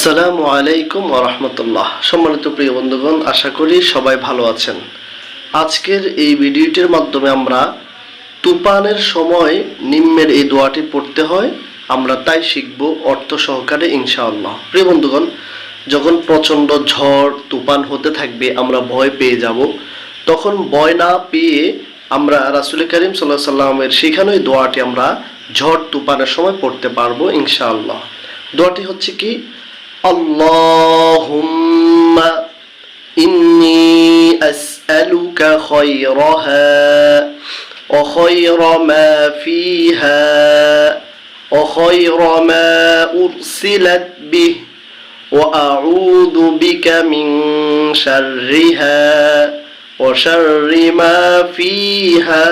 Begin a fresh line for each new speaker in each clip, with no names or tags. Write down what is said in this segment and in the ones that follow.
আসসালামু আলাইকুম রহমতুল্লাহ। সম্মানিত প্রিয় বন্ধুগণ, আশা করি সবাই ভালো আছেন। আজকের এই ভিডিওটির মাধ্যমে আমরা তুফানের সময় নিম্নের এই দোয়াটি পড়তে হয়, আমরা তাই শিখব অর্থ সহকারে ইনশাআল্লাহ। প্রিয় বন্ধুগণ, যখন প্রচণ্ড ঝড়, তুফান হতে থাকবে, আমরা ভয় পেয়ে যাব। তখন ভয় না পেয়ে আমরা রাসুল করিম সাল্লাহ সাল্লামের এই দোয়াটি আমরা ঝড়, তুফানের সময় পড়তে পারব ইনশাআল্লাহ। দোয়াটি হচ্ছে কি? اللهم إني أسألك خيرها وخير ما فيها وخير ما أرسلت به وأعوذ بك من شرها وشر ما فيها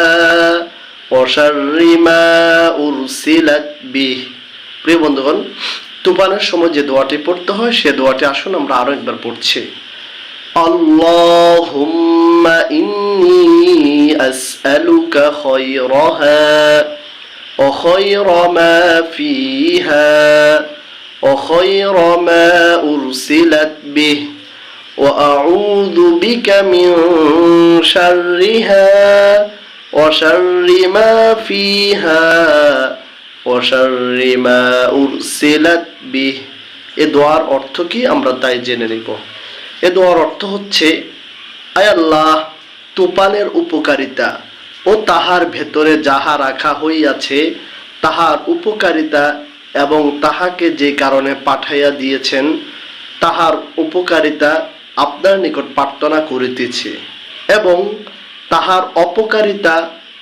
وشر ما أرسلت به প্রিয় বন্ধুগণ তুফানের সময় যে দোয়াটি পড়তে হয় সে দোয়াটি আসুন আমরা আরো একবার পড়ছি اللهم إني أسألك خيرها وخير ما فيها وخير ما أرسلت به وأعوذ بك من شرها وشر ما فيها এ দোয়ার অর্থ কি আমরা তাই জেনে নিব? এ দোয়ার অর্থ হচ্ছে আয়াল্লাহ তুফানের উপকারিতা ও তাহার ভেতরে যাহা রাখা হইয়াছে, তাহার উপকারিতা এবং তাহাকে যে কারণে পাঠাইয়া দিয়েছেন, তাহার উপকারিতা আপনার নিকট প্রার্থনা করিতেছে এবং তাহার অপকারিতা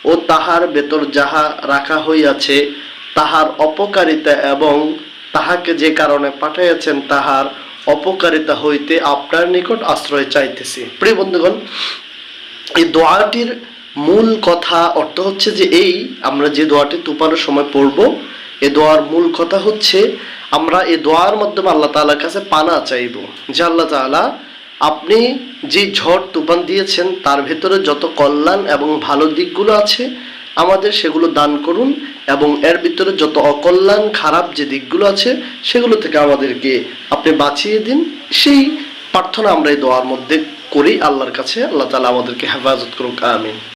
ও তাহার ভেতর যাহা রাখা হইয়াছে তাহার অপকারিতা এবং তাহাকে যে কারণে পাঠাইয়াছেন, তাহার অপকারিতা হইতে আপনার নিকট আশ্রয় চাইতেছি। প্রিয় বন্ধুগণ, এই দোয়াটির মূল কথা অর্থ হচ্ছে যে এই, আমরা যে দোয়াটি তুফানের সময় পড়ব, এ দোয়ার মূল কথা হচ্ছে আমরা এ দোয়ার মাধ্যমে আল্লাহ তাআলার কাছে পানা চাইব। যে আল্লাহ তাআলা আপনি যে ঝড় তুফান দিয়েছেন, তার ভেতরে যত কল্যাণ এবং ভালো দিকগুলো আছে, আমাদের সেগুলো দান করুন। এবং এর ভিতরে যত অকল্যাণ, খারাপ যে দিকগুলো আছে, সেগুলো থেকে আমাদেরকে আপনি বাঁচিয়ে দিন। সেই প্রার্থনা আমরা এই দোয়ার মধ্যে করি, আল্লাহর কাছে। আল্লাহ তালা আমাদেরকে হেফাজত করুক, আমিন।